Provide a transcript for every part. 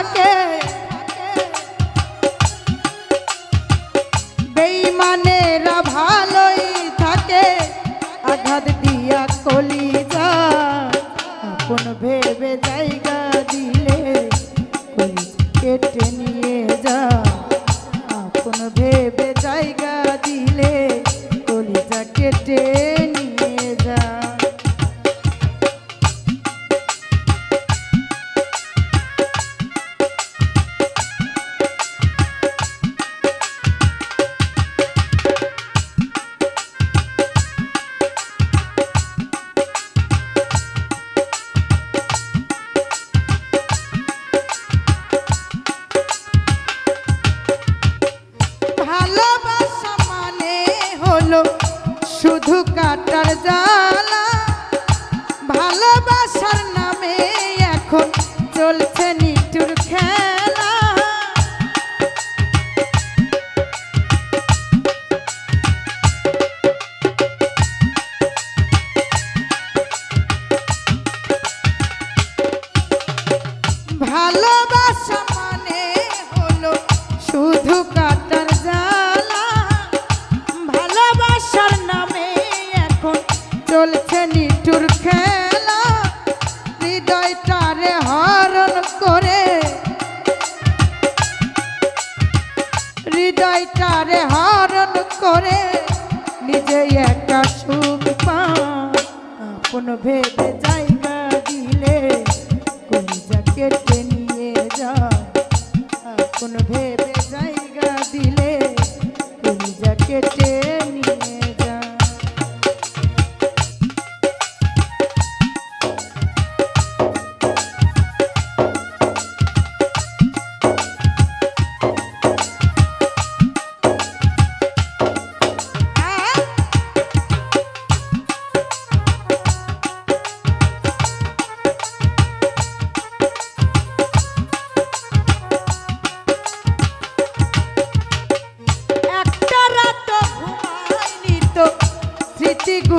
থাকে। বেইমানেরা ভালোই থাকে। আঘাত দিয়া কলিজা আপন ভেবে জায়গা দিলে কেটে ভালোবাসা মানে হলো শুধু কাটার জ্বালা। ভালোবাসার নামে এখন চলছে নিটুর খেলা। হৃদয়টারে হরণ করে, নিজে একটা সুখ পা। আপন ভেবে জায়গা দিলে কোন কেটে নিয়ে যা আপন ভেবে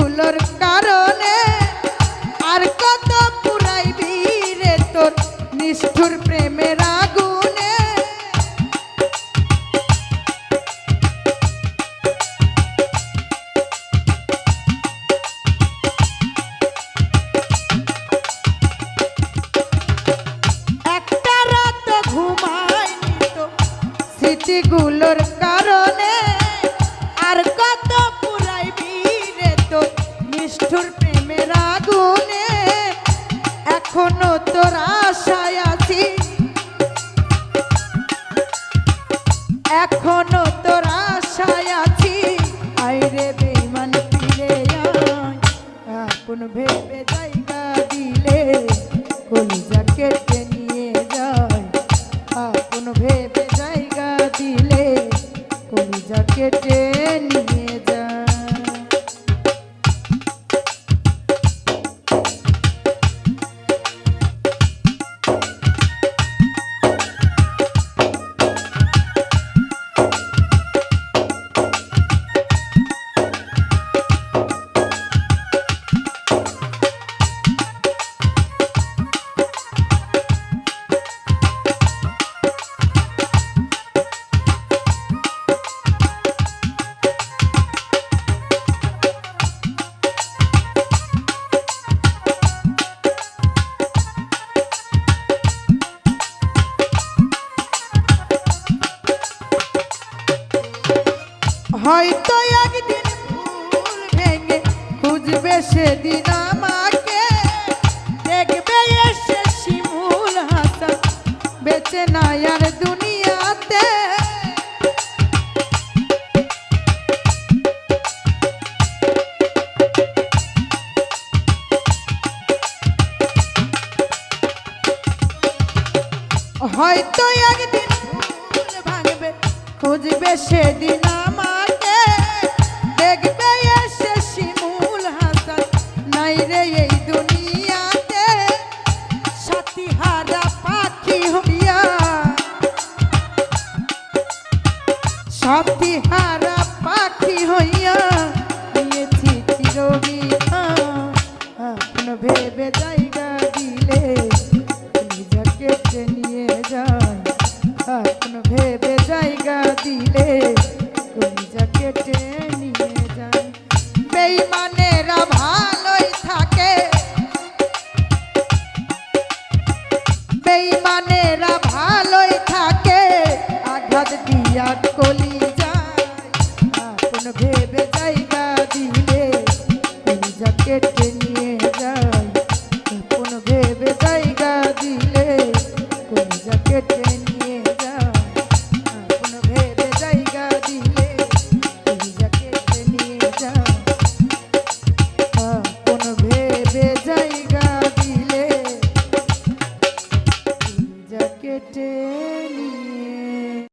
স্মৃতিগুলোর কারণে আর কত পুরাইবি রে তোর নিষ্ঠুর নিষ্ঠুর প্রেমের আগুনে এখনও তোরা আশায় হয়তো একদিন ফুল ভেঙে খুঁজবে সেদিন আমাকে। দেখবে এসে শিমুল হাসান, বেঁচে নাই আর দুনিয়াতে। হয়তো একদিন ভাঙবে, খুঁজবে সেদিন আমাকে সতিহারা পাখি হইয়া। নিয়েছি চিরবি আপন ভেবে জায়গা দিলে নিজকে নিয়ে যায়। আপন ভেবে জায়গা দিলে